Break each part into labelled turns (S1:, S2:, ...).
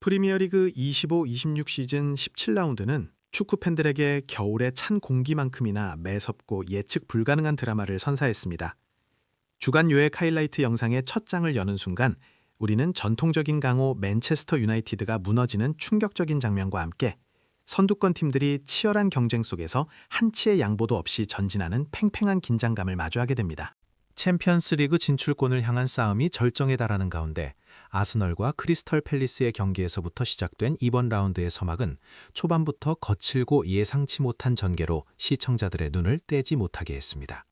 S1: 프리미어리그 25-26 시즌 17라운드는 축구 팬들에게 겨울의 찬 공기만큼이나 매섭고 예측 불가능한 드라마를 선사했습니다. 주간 요약 하이라이트 영상의 첫 장을 여는 순간 우리는 전통적인 강호 맨체스터 유나이티드가 무너지는 충격적인 장면과 함께 선두권 팀들이 치열한 경쟁 속에서 한치의 양보도 없이 전진하는 팽팽한 긴장감을 마주하게 됩니다.
S2: 챔피언스리그 진출권을 향한 싸움이 절정에 달하는 가운데 아스널과 크리스털 팰리스의 경기에서부터 시작된 이번 라운드의 서막은 초반부터 거칠고 예상치 못한 전개로 시청자들의 눈을 떼지 못하게 했습니다.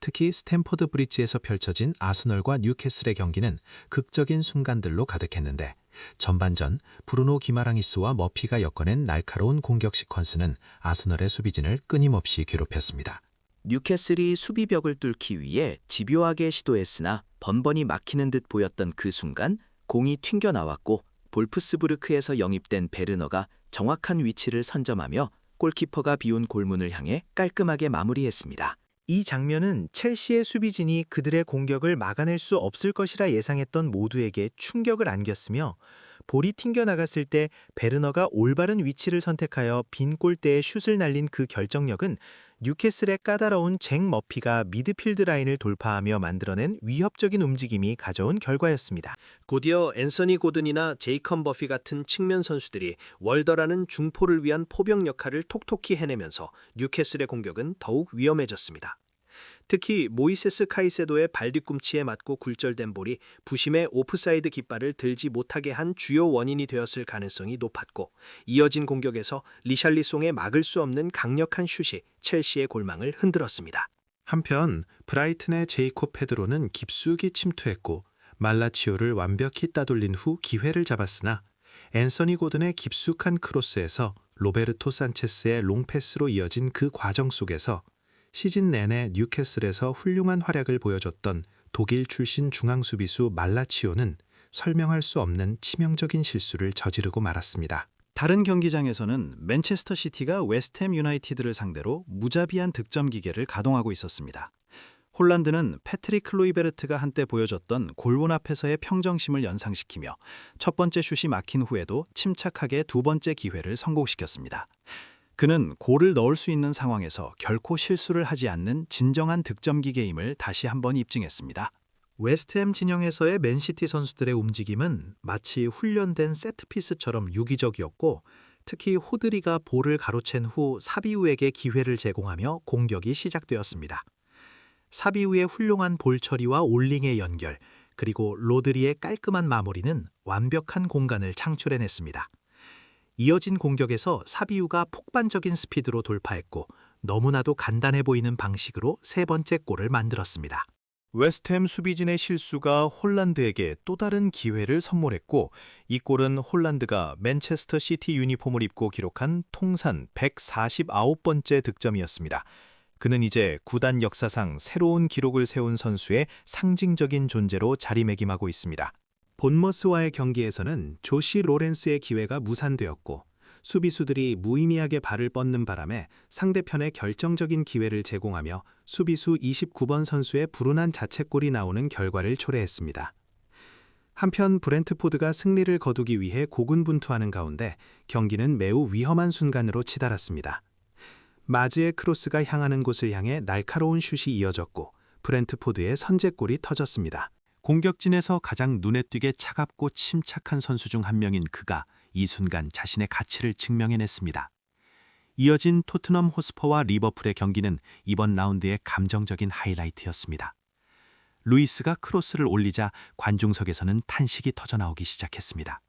S2: 특히 스탠포드 브릿지에서 펼쳐진 아스널과 뉴캐슬의 경기는 극적인 순간들로 가득했는데 전반전 브루노 기마랑이스와 머피가 엮어낸 날카로운 공격 시퀀스는 아스널의 수비진을 끊임없이 괴롭혔습니다.
S3: 뉴캐슬이 수비벽을 뚫기 위해 집요하게 시도했으나 번번이 막히는 듯 보였던 그 순간 공이 튕겨 나왔고 볼프스부르크에서 영입된 베르너가 정확한 위치를 선점하며 골키퍼가 비운 골문을 향해 깔끔하게 마무리했습니다.
S4: 이 장면은 첼시의 수비진이 그들의 공격을 막아낼 수 없을 것이라 예상했던 모두에게 충격을 안겼으며 볼이 튕겨 나갔을 때 베르너가 올바른 위치를 선택하여 빈 골대에 슛을 날린 그 결정력은 뉴캐슬의 까다로운 잭 머피가 미드필드 라인을 돌파하며 만들어낸 위협적인 움직임이 가져온 결과였습니다.
S5: 곧이어 앤서니 고든이나 제이컨 버피 같은 측면 선수들이 월더라는 중포를 위한 포병 역할을 톡톡히 해내면서 뉴캐슬의 공격은 더욱 위험해졌습니다. 특히 모이세스 카이세도의 발뒤꿈치에 맞고 굴절된 볼이 부심의 오프사이드 깃발을 들지 못하게 한 주요 원인이 되었을 가능성이 높았고 이어진 공격에서 리샬리송의 막을 수 없는 강력한 슛이 첼시의 골망을 흔들었습니다.
S2: 한편 브라이튼의 제이콥 페드로는 깊숙이 침투했고 말라치오를 완벽히 따돌린 후 기회를 잡았으나 앤서니 고든의 깊숙한 크로스에서 로베르토 산체스의 롱패스로 이어진 그 과정 속에서 시즌 내내 뉴캐슬에서 훌륭한 활약을 보여줬던 독일 출신 중앙 수비수 말라치오는 설명할 수 없는 치명적인 실수를 저지르고 말았습니다.
S1: 다른 경기장에서는 맨체스터 시티가 웨스트햄 유나이티드를 상대로 무자비한 득점 기계를 가동하고 있었습니다. 홀란드는 패트릭 클로이베르트가 한때 보여줬던 골문 앞에서의 평정심을 연상시키며 첫 번째 슛이 막힌 후에도 침착하게 두 번째 기회를 성공시켰습니다. 그는 골을 넣을 수 있는 상황에서 결코 실수를 하지 않는 진정한 득점 기계임을 다시 한번 입증했습니다. 웨스트햄 진영에서의 맨시티 선수들의 움직임은 마치 훈련된 세트피스처럼 유기적이었고 특히 호드리가 볼을 가로챈 후 사비우에게 기회를 제공하며 공격이 시작되었습니다. 사비우의 훌륭한 볼 처리와 올링의 연결, 그리고 로드리의 깔끔한 마무리는 완벽한 공간을 창출해냈습니다. 이어진 공격에서 사비우가 폭발적인 스피드로 돌파했고 너무나도 간단해 보이는 방식으로 세 번째 골을 만들었습니다.
S4: 웨스트햄 수비진의 실수가 홀란드에게 또 다른 기회를 선물했고 이 골은 홀란드가 맨체스터 시티 유니폼을 입고 기록한 통산 149번째 득점이었습니다. 그는 이제 구단 역사상 새로운 기록을 세운 선수의 상징적인 존재로 자리매김하고 있습니다.
S2: 본머스와의 경기에서는 조시 로렌스의 기회가 무산되었고 수비수들이 무의미하게 발을 뻗는 바람에 상대편에 결정적인 기회를 제공하며 수비수 29번 선수의 불운한 자책골이 나오는 결과를 초래했습니다. 한편 브렌트포드가 승리를 거두기 위해 고군분투하는 가운데 경기는 매우 위험한 순간으로 치달았습니다. 마즈의 크로스가 향하는 곳을 향해 날카로운 슛이 이어졌고 브렌트포드의 선제골이 터졌습니다. 공격진에서 가장 눈에 띄게 차갑고 침착한 선수 중 한 명인 그가 이 순간 자신의 가치를 증명해냈습니다. 이어진 토트넘 호스퍼와 리버풀의 경기는 이번 라운드의 감정적인 하이라이트였습니다. 루이스가 크로스를 올리자 관중석에서는 탄식이 터져나오기 시작했습니다.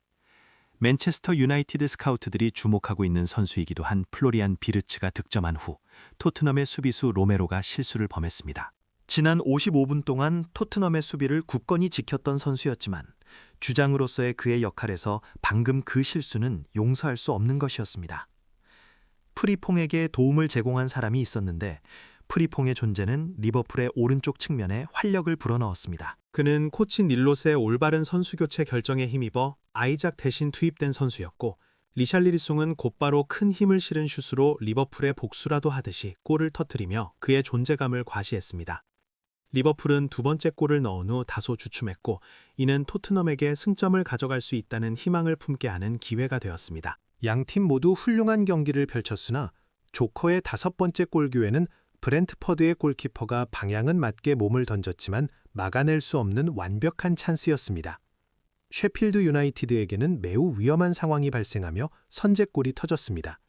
S2: 맨체스터 유나이티드 스카우트들이 주목하고 있는 선수이기도 한 플로리안 비르츠가 득점한 후 토트넘의 수비수 로메로가 실수를 범했습니다.
S4: 지난 55분 동안 토트넘의 수비를 굳건히 지켰던 선수였지만 주장으로서의 그의 역할에서 방금 그 실수는 용서할 수 없는 것이었습니다. 프리퐁에게 도움을 제공한 사람이 있었는데 프리퐁의 존재는 리버풀의 오른쪽 측면에 활력을 불어넣었습니다.
S2: 그는 코치 닐롯의 올바른 선수 교체 결정에 힘입어 아이작 대신 투입된 선수였고 리샬리리송은 곧바로 큰 힘을 실은 슛으로 리버풀의 복수라도 하듯이 골을 터뜨리며 그의 존재감을 과시했습니다. 리버풀은 두 번째 골을 넣은 후 다소 주춤했고 이는 토트넘에게 승점을 가져갈 수 있다는 희망을 품게 하는 기회가 되었습니다. 양 팀 모두 훌륭한 경기를 펼쳤으나 조커의 다섯 번째 골 기회는 브렌트퍼드의 골키퍼가 방향은 맞게 몸을 던졌지만 막아낼 수 없는 완벽한 찬스였습니다. 셰필드 유나이티드에게는 매우 위험한 상황이 발생하며 선제골이 터졌습니다.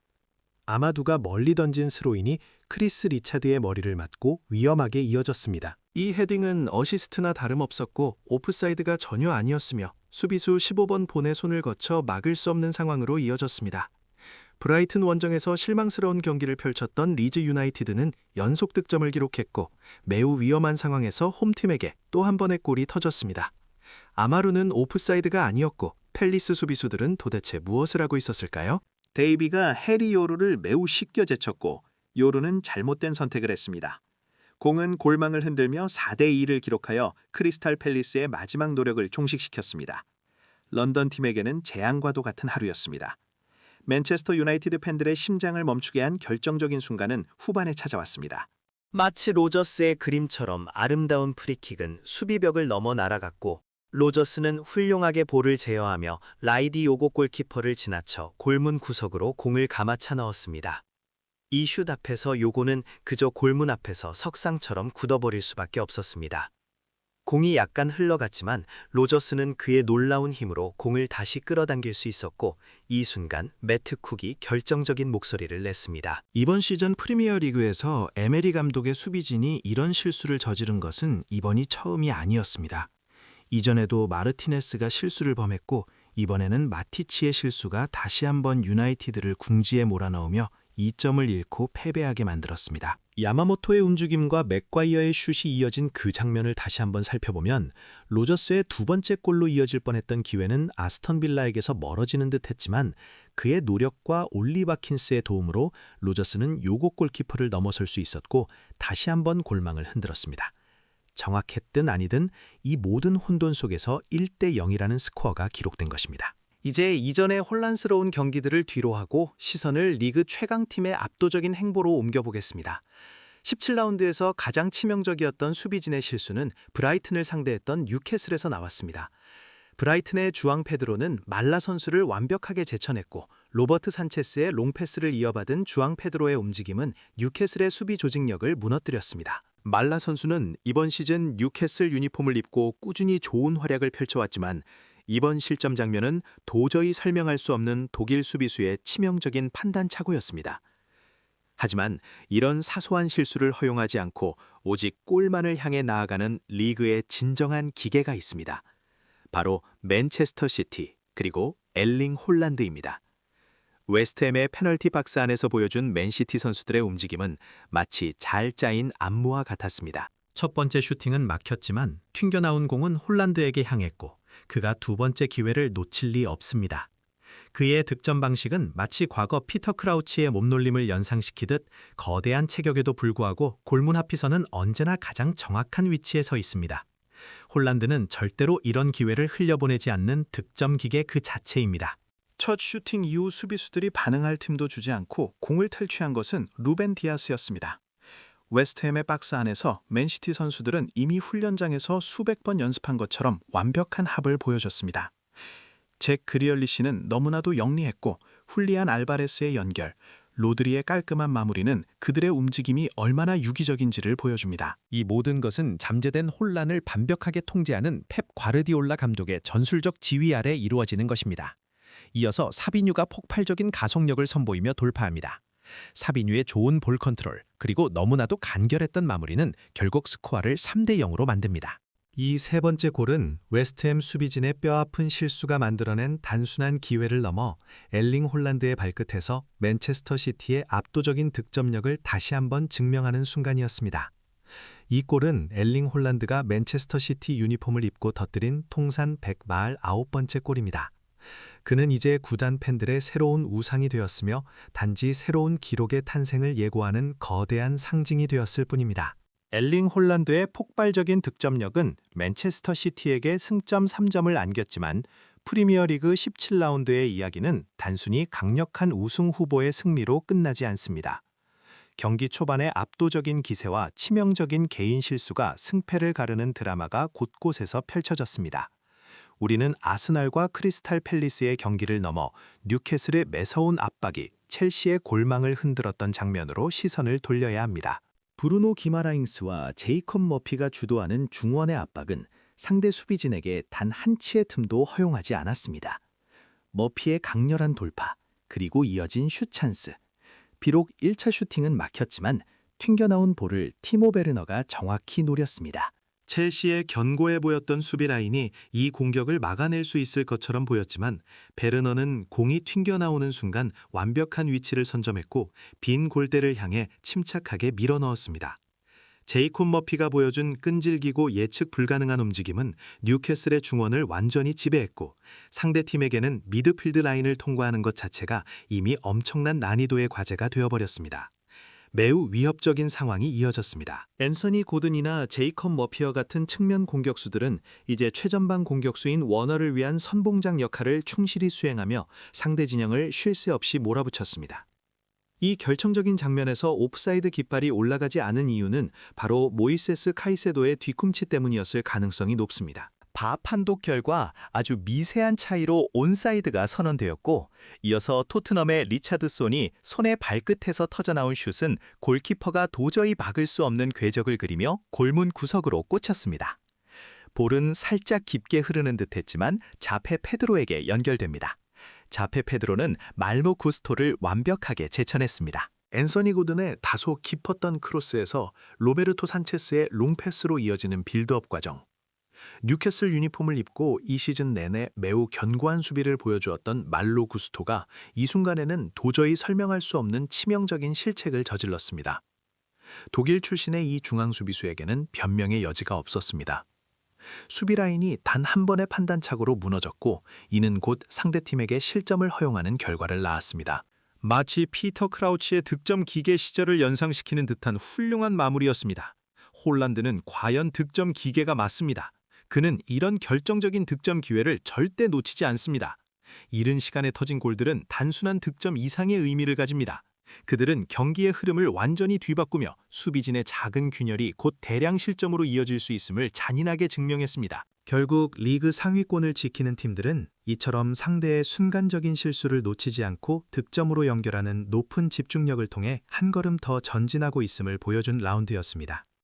S2: 아마두가 멀리 던진 스로인이 크리스 리차드의 머리를 맞고 위험하게 이어졌습니다.
S6: 이 헤딩은 어시스트나 다름없었고 오프사이드가 전혀 아니었으며 수비수 15번 본의 손을 거쳐 막을 수 없는 상황으로 이어졌습니다. 브라이튼 원정에서 실망스러운 경기를 펼쳤던 리즈 유나이티드는 연속 득점을 기록했고 매우 위험한 상황에서 홈팀에게 또 한 번의 골이 터졌습니다. 아마루는 오프사이드가 아니었고 펠리스 수비수들은 도대체 무엇을 하고 있었을까요?
S5: 데이비가 해리 요루를 매우 쉽게 제쳤고 요루는 잘못된 선택을 했습니다. 공은 골망을 흔들며 4대 2를 기록하여 크리스탈 팰리스의 마지막 노력을 종식시켰습니다. 런던 팀에게는 재앙과도 같은 하루였습니다. 맨체스터 유나이티드 팬들의 심장을 멈추게 한 결정적인 순간은 후반에 찾아왔습니다.
S3: 마치 로저스의 그림처럼 아름다운 프리킥은 수비벽을 넘어 날아갔고 로저스는 훌륭하게 볼을 제어하며 라이디 요고 골키퍼를 지나쳐 골문 구석으로 공을 감아차 넣었습니다. 이 슛 앞에서 요고는 그저 골문 앞에서 석상처럼 굳어버릴 수밖에 없었습니다. 공이 약간 흘러갔지만 로저스는 그의 놀라운 힘으로 공을 다시 끌어당길 수 있었고 이 순간 매트 쿡이 결정적인 목소리를 냈습니다.
S6: 이번 시즌 프리미어 리그에서 에메리 감독의 수비진이 이런 실수를 저지른 것은 이번이 처음이 아니었습니다. 이전에도 마르티네스가 실수를 범했고 이번에는 마티치의 실수가 다시 한번 유나이티드를 궁지에 몰아넣으며 2점을 잃고 패배하게 만들었습니다.
S2: 야마모토의 움직임과 맥과이어의 슛이 이어진 그 장면을 다시 한번 살펴보면 로저스의 두 번째 골로 이어질 뻔했던 기회는 아스턴 빌라에게서 멀어지는 듯 했지만 그의 노력과 올리 바킨스의 도움으로 로저스는 요고 골키퍼를 넘어설 수 있었고 다시 한번 골망을 흔들었습니다. 정확했든 아니든 이 모든 혼돈 속에서 1대 0이라는 스코어가 기록된 것입니다.
S4: 이제 이전의 혼란스러운 경기들을 뒤로하고 시선을 리그 최강팀의 압도적인 행보로 옮겨보겠습니다. 17라운드에서 가장 치명적이었던 수비진의 실수는 브라이튼을 상대했던 뉴캐슬에서 나왔습니다. 브라이튼의 주앙 페드로는 말라 선수를 완벽하게 제쳐냈고 로버트 산체스의 롱패스를 이어받은 주앙 페드로의 움직임은 뉴캐슬의 수비 조직력을 무너뜨렸습니다. 말라 선수는 이번 시즌 뉴캐슬 유니폼을 입고 꾸준히 좋은 활약을 펼쳐왔지만 이번 실점 장면은 도저히 설명할 수 없는 독일 수비수의 치명적인 판단 착오였습니다. 하지만 이런 사소한 실수를 허용하지 않고 오직 골만을 향해 나아가는 리그의 진정한 기계가 있습니다. 바로 맨체스터 시티 그리고 엘링 홀란드입니다. 웨스트햄의 페널티 박스 안에서 보여준 맨시티 선수들의 움직임은 마치 잘 짜인 안무와 같았습니다.
S2: 첫 번째 슈팅은 막혔지만 튕겨나온 공은 홀란드에게 향했고 그가 두 번째 기회를 놓칠 리 없습니다. 그의 득점 방식은 마치 과거 피터 크라우치의 몸놀림을 연상시키듯 거대한 체격에도 불구하고 골문 앞이서는 언제나 가장 정확한 위치에 서 있습니다. 홀란드는 절대로 이런 기회를 흘려보내지 않는 득점 기계 그 자체입니다.
S6: 첫 슈팅 이후 수비수들이 반응할 틈도 주지 않고 공을 탈취한 것은 루벤 디아스였습니다. 웨스트햄의 박스 안에서 맨시티 선수들은 이미 훈련장에서 수백 번 연습한 것처럼 완벽한 합을 보여줬습니다. 잭 그리얼리시는 너무나도 영리했고 훌리안 알바레스의 연결, 로드리의 깔끔한 마무리는 그들의 움직임이 얼마나 유기적인지를 보여줍니다.
S2: 이 모든 것은 잠재된 혼란을 완벽하게 통제하는 펩 과르디올라 감독의 전술적 지휘 아래 이루어지는 것입니다. 이어서 사비뉴가 폭발적인 가속력을 선보이며 돌파합니다. 사비뉴의 좋은 볼 컨트롤, 그리고 너무나도 간결했던 마무리는 결국 스코어를 3대 0으로 만듭니다. 이 세 번째 골은 웨스트햄 수비진의 뼈아픈 실수가 만들어낸 단순한 기회를 넘어 엘링 홀란드의 발끝에서 맨체스터 시티의 압도적인 득점력을 다시 한번 증명하는 순간이었습니다. 이 골은 엘링 홀란드가 맨체스터 시티 유니폼을 입고 터뜨린 통산 149번째 골입니다. 그는 이제 구단 팬들의 새로운 우상이 되었으며 단지 새로운 기록의 탄생을 예고하는 거대한 상징이 되었을 뿐입니다. 엘링 홀란드의 폭발적인 득점력은 맨체스터 시티에게 승점 3점을 안겼지만 프리미어리그 17라운드의 이야기는 단순히 강력한 우승 후보의 승리로 끝나지 않습니다. 경기 초반의 압도적인 기세와 치명적인 개인 실수가 승패를 가르는 드라마가 곳곳에서 펼쳐졌습니다. 우리는 아스날과 크리스탈 팰리스의 경기를 넘어 뉴캐슬의 매서운 압박이 첼시의 골망을 흔들었던 장면으로 시선을 돌려야 합니다.
S1: 브루노 기마라잉스와 제이콥 머피가 주도하는 중원의 압박은 상대 수비진에게 단 한 치의 틈도 허용하지 않았습니다. 머피의 강렬한 돌파, 그리고 이어진 슛 찬스. 비록 1차 슈팅은 막혔지만 튕겨나온 볼을 티모 베르너가 정확히 노렸습니다.
S2: 첼시의 견고해 보였던 수비 라인이 이 공격을 막아낼 수 있을 것처럼 보였지만 베르너는 공이 튕겨 나오는 순간 완벽한 위치를 선점했고 빈 골대를 향해 침착하게 밀어 넣었습니다. 제이콥 머피가 보여준 끈질기고 예측 불가능한 움직임은 뉴캐슬의 중원을 완전히 지배했고 상대팀에게는 미드필드 라인을 통과하는 것 자체가 이미 엄청난 난이도의 과제가 되어버렸습니다. 매우 위협적인 상황이 이어졌습니다.
S1: 앤서니 고든이나 제이컵 머피어 같은 측면 공격수들은 이제 최전방 공격수인 워너를 위한 선봉장 역할을 충실히 수행하며 상대 진영을 쉴 새 없이 몰아붙였습니다. 이 결정적인 장면에서 옵사이드 깃발이 올라가지 않은 이유는 바로 모이세스 카이세도의 뒤꿈치 때문이었을 가능성이 높습니다. 바 판독 결과 아주 미세한 차이로 온사이드가 선언되었고 이어서 토트넘의 리차드손이 손의 발끝에서 터져나온 슛은 골키퍼가 도저히 막을 수 없는 궤적을 그리며 골문 구석으로 꽂혔습니다. 볼은 살짝 깊게 흐르는 듯했지만 자페 페드로에게 연결됩니다. 자페 페드로는 말모 구스토를 완벽하게 제쳐냈습니다.
S2: 앤서니 고든의 다소 깊었던 크로스에서 로베르토 산체스의 롱패스로 이어지는 빌드업 과정. 뉴캐슬 유니폼을 입고 이 시즌 내내 매우 견고한 수비를 보여주었던 말로 구스토가 이 순간에는 도저히 설명할 수 없는 치명적인 실책을 저질렀습니다. 독일 출신의 이 중앙 수비수에게는 변명의 여지가 없었습니다. 수비 라인이 단 한 번의 판단착오로 무너졌고 이는 곧 상대팀에게 실점을 허용하는 결과를 낳았습니다. 마치 피터 크라우치의 득점 기계 시절을 연상시키는 듯한 훌륭한 마무리였습니다. 홀란드는 과연 득점 기계가 맞습니다. 그는 이런 결정적인 득점 기회를 절대 놓치지 않습니다. 이른 시간에 터진 골들은 단순한 득점 이상의 의미를 가집니다. 그들은 경기의 흐름을 완전히 뒤바꾸며 수비진의 작은 균열이 곧 대량 실점으로 이어질 수 있음을 잔인하게 증명했습니다. 결국 리그 상위권을 지키는 팀들은 이처럼 상대의 순간적인 실수를 놓치지 않고 득점으로 연결하는 높은 집중력을 통해 한 걸음 더 전진하고 있음을 보여준 라운드였습니다.